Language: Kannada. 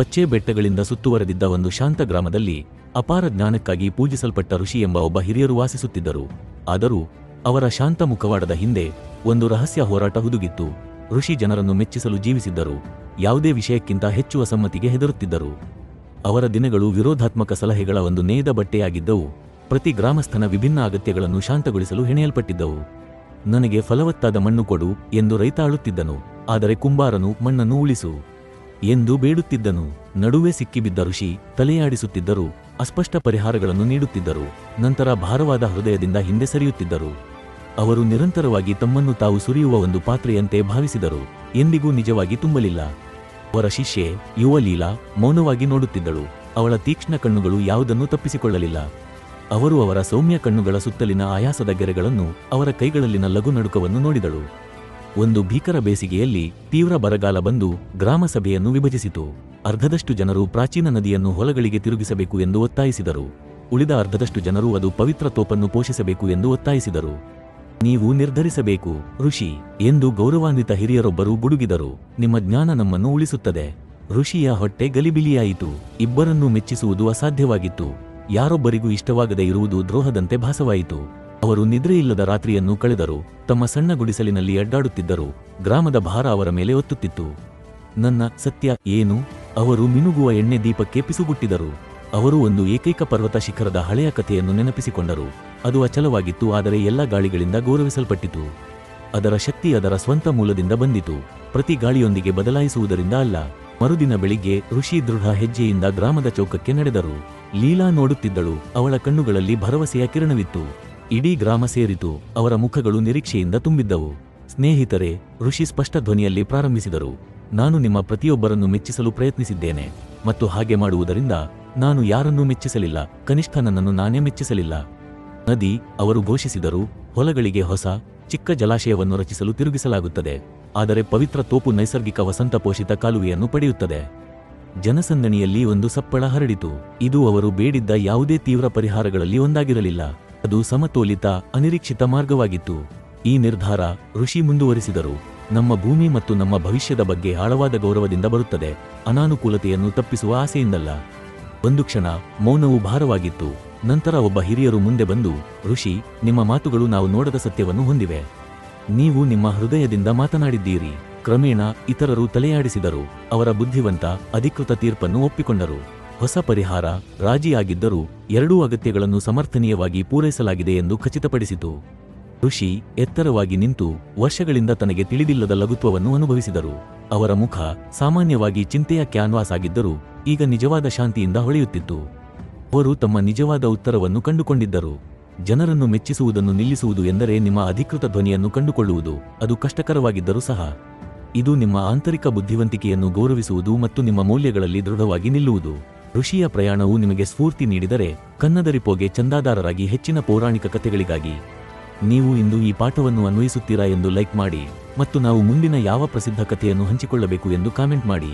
ಪಚ್ಚೆ ಬೆಟ್ಟಗಳಿಂದ ಸುತ್ತುವರೆದಿದ್ದ ಒಂದು ಶಾಂತ ಗ್ರಾಮದಲ್ಲಿ ಅಪಾರ ಜ್ಞಾನಕ್ಕಾಗಿ ಪೂಜಿಸಲ್ಪಟ್ಟ ಋಷಿ ಎಂಬ ಒಬ್ಬ ಹಿರಿಯರು ವಾಸಿಸುತ್ತಿದ್ದರು. ಆದರೂ ಅವರ ಶಾಂತ ಮುಖವಾಡದ ಹಿಂದೆ ಒಂದು ರಹಸ್ಯ ಹೋರಾಟ ಹುದುಗಿತ್ತು. ಋಷಿ ಜನರನ್ನು ಮೆಚ್ಚಿಸಲು ಜೀವಿಸಿದ್ದರು. ಯಾವುದೇ ವಿಷಯಕ್ಕಿಂತ ಹೆಚ್ಚು ಅಸಮ್ಮತಿಗೆ ಹೆದರುತ್ತಿದ್ದರು. ಅವರ ದಿನಗಳು ವಿರೋಧಾತ್ಮಕ ಸಲಹೆಗಳ ಒಂದು ನೇಯ್ದ ಬಟ್ಟೆಯಾಗಿದ್ದವು. ಪ್ರತಿ ಗ್ರಾಮಸ್ಥನ ವಿಭಿನ್ನ ಅಗತ್ಯಗಳನ್ನು ಶಾಂತಗೊಳಿಸಲು ಹೆಣೆಯಲ್ಪಟ್ಟಿದ್ದವು. ನನಗೆ ಫಲವತ್ತಾದ ಮಣ್ಣು ಕೊಡು ಎಂದು ರೈತ ಆಳುತ್ತಿದ್ದನು ಆದರೆ ಕುಂಬಾರನು ಮಣ್ಣನ್ನು ಉಳಿಸು. ಎಂದು ಬೇಡುತ್ತಿದ್ದನು. ನಡುವೆ ಸಿಕ್ಕಿಬಿದ್ದ ಋಷಿ ತಲೆಯಾಡಿಸುತ್ತಿದ್ದರು ಅಸ್ಪಷ್ಟ ಪರಿಹಾರಗಳನ್ನು ನೀಡುತ್ತಿದ್ದರು. ನಂತರ ಭಾರವಾದ ಹೃದಯದಿಂದ ಹಿಂದೆ ಸರಿಯುತ್ತಿದ್ದರು. ಅವರು ನಿರಂತರವಾಗಿ ತಮ್ಮನ್ನು ತಾವು ಸುರಿಯುವ ಒಂದು ಪಾತ್ರೆಯಂತೆ ಭಾವಿಸಿದರು. ಎಂದಿಗೂ ನಿಜವಾಗಿ ತುಂಬಲಿಲ್ಲ. ಅವರ ಶಿಷ್ಯೆ ಯುವ ಲೀಲಾ ಮೌನವಾಗಿ ನೋಡುತ್ತಿದ್ದಳು. ಅವಳ ತೀಕ್ಷ್ಣ ಕಣ್ಣುಗಳು ಯಾವುದನ್ನೂ ತಪ್ಪಿಸಿಕೊಳ್ಳಲಿಲ್ಲ. ಅವರು ಅವರ ಸೌಮ್ಯ ಕಣ್ಣುಗಳ ಸುತ್ತಲಿನ ಆಯಾಸದ ಗೆರೆಗಳನ್ನು ಅವರ ಕೈಗಳಲ್ಲಿನ ಲಘು ನಡುಕವನ್ನು ನೋಡಿದಳು. ಒಂದು ಭೀಕರ ಬೇಸಿಗೆಯಲ್ಲಿ ತೀವ್ರ ಬರಗಾಲ ಬಂದು ಗ್ರಾಮಸಭೆಯನ್ನು ವಿಭಜಿಸಿತು. ಅರ್ಧದಷ್ಟು ಜನರು ಪ್ರಾಚೀನ ನದಿಯನ್ನು ಹೊಲಗಳಿಗೆ ತಿರುಗಿಸಬೇಕು ಎಂದು ಒತ್ತಾಯಿಸಿದರು. ಉಳಿದ ಅರ್ಧದಷ್ಟು ಜನರು ಅದು ಪವಿತ್ರ ತೋಪನ್ನು ಪೋಷಿಸಬೇಕು ಎಂದು ಒತ್ತಾಯಿಸಿದರು. ನೀವು ನಿರ್ಧರಿಸಬೇಕು, ಋಷಿ, ಎಂದು ಗೌರವಾನ್ವಿತ ಹಿರಿಯರೊಬ್ಬರು ಗುಡುಗಿದರು. ನಿಮ್ಮ ಜ್ಞಾನ ನಮ್ಮನ್ನು ಉಳಿಸುತ್ತದೆ. ಋಷಿಯ ಹೊಟ್ಟೆ ಗಲಿಬಿಲಿಯಾಯಿತು. ಇಬ್ಬರನ್ನೂ ಮೆಚ್ಚಿಸುವುದು ಅಸಾಧ್ಯವಾಗಿತ್ತು. ಯಾರೊಬ್ಬರಿಗೂ ಇಷ್ಟವಾಗದೇ ಇರುವುದು ದ್ರೋಹದಂತೆ ಭಾಸವಾಯಿತು. ಅವರು ನಿದ್ರೆಯಿಲ್ಲದ ರಾತ್ರಿಯನ್ನು ಕಳೆದರು. ತಮ್ಮ ಸಣ್ಣ ಗುಡಿಸಲಿನಲ್ಲಿ ಅಡ್ಡಾಡುತ್ತಿದ್ದರು. ಗ್ರಾಮದ ಭಾರ ಅವರ ಮೇಲೆ ಒತ್ತುತ್ತಿತ್ತು. ನನ್ನ ಸತ್ಯ ಏನು? ಅವರು ಮಿನುಗುವ ಎಣ್ಣೆ ದೀಪಕ್ಕೆ ಪಿಸುಗುಟ್ಟಿದರು. ಅವರು ಒಂದು ಏಕೈಕ ಪರ್ವತ ಶಿಖರದ ಹಳೆಯ ಕಥೆಯನ್ನು ನೆನಪಿಸಿಕೊಂಡರು. ಅದು ಅಚಲವಾಗಿತ್ತು, ಆದರೆ ಎಲ್ಲ ಗಾಳಿಗಳಿಂದ ಗೌರವಿಸಲ್ಪಟ್ಟಿತು. ಅದರ ಶಕ್ತಿ ಅದರ ಸ್ವಂತ ಮೂಲದಿಂದ ಬಂದಿತು. ಪ್ರತಿ ಗಾಳಿಯೊಂದಿಗೆ ಬದಲಾಯಿಸುವುದರಿಂದ ಅಲ್ಲ. ಮರುದಿನ ಬೆಳಿಗ್ಗೆ ಋಷಿ ದೃಢ ಹೆಜ್ಜೆಯಿಂದ ಗ್ರಾಮದ ಚೌಕಕ್ಕೆ ನಡೆದರು. ಲೀಲಾ ನೋಡುತ್ತಿದ್ದಳು. ಅವಳ ಕಣ್ಣುಗಳಲ್ಲಿ ಭರವಸೆಯ ಕಿರಣವಿತ್ತು. ಇಡೀ ಗ್ರಾಮ ಸೇರಿತು. ಅವರ ಮುಖಗಳು ನಿರೀಕ್ಷೆಯಿಂದ ತುಂಬಿದ್ದವು. ಸ್ನೇಹಿತರೆ, ಋಷಿ ಸ್ಪಷ್ಟ ಧ್ವನಿಯಲ್ಲಿ ಪ್ರಾರಂಭಿಸಿದರು. ನಾನು ನಿಮ್ಮ ಪ್ರತಿಯೊಬ್ಬರನ್ನು ಮೆಚ್ಚಿಸಲು ಪ್ರಯತ್ನಿಸಿದ್ದೇನೆ. ಮತ್ತು ಹಾಗೆ ಮಾಡುವುದರಿಂದ ನಾನು ಯಾರನ್ನೂ ಮೆಚ್ಚಿಸಲಿಲ್ಲ. ಕನಿಷ್ಠ ನನ್ನನ್ನು ನಾನೇ ಮೆಚ್ಚಿಸಲಿಲ್ಲ. ನದಿ, ಅವರು ಘೋಷಿಸಿದರು, ಹೊಲಗಳಿಗೆ ಹೊಸ, ಚಿಕ್ಕ ಜಲಾಶಯವನ್ನು ರಚಿಸಲು ತಿರುಗಿಸಲಾಗುತ್ತದೆ. ಆದರೆ ಪವಿತ್ರ ತೋಪು ನೈಸರ್ಗಿಕ ವಸಂತ ಪೋಷಿತ ಕಾಲುವೆಯನ್ನು ಪಡೆಯುತ್ತದೆ. ಜನಸಂದಣಿಯಲ್ಲಿ ಒಂದು ಸಪ್ಪಳ ಹರಡಿತು. ಇದು ಅವರು ಬೇಡಿದ್ದ ಯಾವುದೇ ತೀವ್ರ ಪರಿಹಾರಗಳಲ್ಲಿ ಒಂದಾಗಿರಲಿಲ್ಲ. ಅದು ಸಮತೋಲಿತ, ಅನಿರೀಕ್ಷಿತ ಮಾರ್ಗವಾಗಿತ್ತು. ಈ ನಿರ್ಧಾರ ಋಷಿ ಮುಂದುವರಿಸಿದರು. ನಮ್ಮ ಭೂಮಿ ಮತ್ತು ನಮ್ಮ ಭವಿಷ್ಯದ ಬಗ್ಗೆ ಆಳವಾದ ಗೌರವದಿಂದ ಬರುತ್ತದೆ. ಅನಾನುಕೂಲತೆಯನ್ನು ತಪ್ಪಿಸುವ ಆಸೆಯಿಂದಲ್ಲ. ಒಂದು ಕ್ಷಣ ಮೌನವು ಭಾರವಾಗಿತ್ತು. ನಂತರ ಒಬ್ಬ ಹಿರಿಯರು ಮುಂದೆ ಬಂದು, ಋಷಿ, ನಿಮ್ಮ ಮಾತುಗಳು ನಾವು ನೋಡದ ಸತ್ಯವನ್ನು ಹೊಂದಿವೆ. ನೀವು ನಿಮ್ಮ ಹೃದಯದಿಂದ ಮಾತನಾಡಿದ್ದೀರಿ. ಕ್ರಮೇಣ ಇತರರು ತಲೆಯಾಡಿಸಿದರು. ಅವರ ಬುದ್ಧಿವಂತ, ಅಧಿಕೃತ ತೀರ್ಪನ್ನು ಒಪ್ಪಿಕೊಂಡರು. ಹೊಸ ಪರಿಹಾರ ರಾಜಿಯಾಗಿದ್ದರೂ ಎರಡೂ ಅಗತ್ಯಗಳನ್ನು ಸಮರ್ಥನೀಯವಾಗಿ ಪೂರೈಸಲಾಗಿದೆ ಎಂದು ಖಚಿತಪಡಿಸಿತು. ಋಷಿ ಎತ್ತರವಾಗಿ ನಿಂತು ವರ್ಷಗಳಿಂದ ತನಗೆ ತಿಳಿದಿಲ್ಲದ ಲಘುತ್ವವನ್ನು ಅನುಭವಿಸಿದರು. ಅವರ ಮುಖ ಸಾಮಾನ್ಯವಾಗಿ ಚಿಂತೆಯ ಕ್ಯಾನ್ವಾಸ್ ಆಗಿದ್ದರೂ ಈಗ ನಿಜವಾದ ಶಾಂತಿಯಿಂದ ಹೊಳೆಯುತ್ತಿತ್ತು. ಅವರು ತಮ್ಮ ನಿಜವಾದ ಉತ್ತರವನ್ನು ಕಂಡುಕೊಂಡಿದ್ದರು. ಜನರನ್ನು ಮೆಚ್ಚಿಸುವುದನ್ನು ನಿಲ್ಲಿಸುವುದು ಎಂದರೆ ನಿಮ್ಮ ಅಧಿಕೃತ ಧ್ವನಿಯನ್ನು ಕಂಡುಕೊಳ್ಳುವುದು, ಅದು ಕಷ್ಟಕರವಾಗಿದ್ದರೂ ಸಹ. ಇದು ನಿಮ್ಮ ಆಂತರಿಕ ಬುದ್ಧಿವಂತಿಕೆಯನ್ನು ಗೌರವಿಸುವುದು ಮತ್ತು ನಿಮ್ಮ ಮೌಲ್ಯಗಳಲ್ಲಿ ದೃಢವಾಗಿ ನಿಲ್ಲುವುದು. ಋಷಿಯ ಪ್ರಯಾಣವು ನಿಮಗೆ ಸ್ಫೂರ್ತಿ ನೀಡಿದರೆ ಕನ್ನದರಿಪೋಗೆ ಚಂದಾದಾರರಾಗಿ ಹೆಚ್ಚಿನ ಪೌರಾಣಿಕ ಕಥೆಗಳಿಗಾಗಿ. ನೀವು ಇಂದು ಈ ಪಾಠವನ್ನು ಅನ್ವಯಿಸುತ್ತೀರಾ ಎಂದು ಲೈಕ್ ಮಾಡಿ ಮತ್ತು ನಾವು ಮುಂದಿನ ಯಾವ ಪ್ರಸಿದ್ಧ ಕಥೆಯನ್ನು ಹಂಚಿಕೊಳ್ಳಬೇಕು ಎಂದು ಕಾಮೆಂಟ್ ಮಾಡಿ.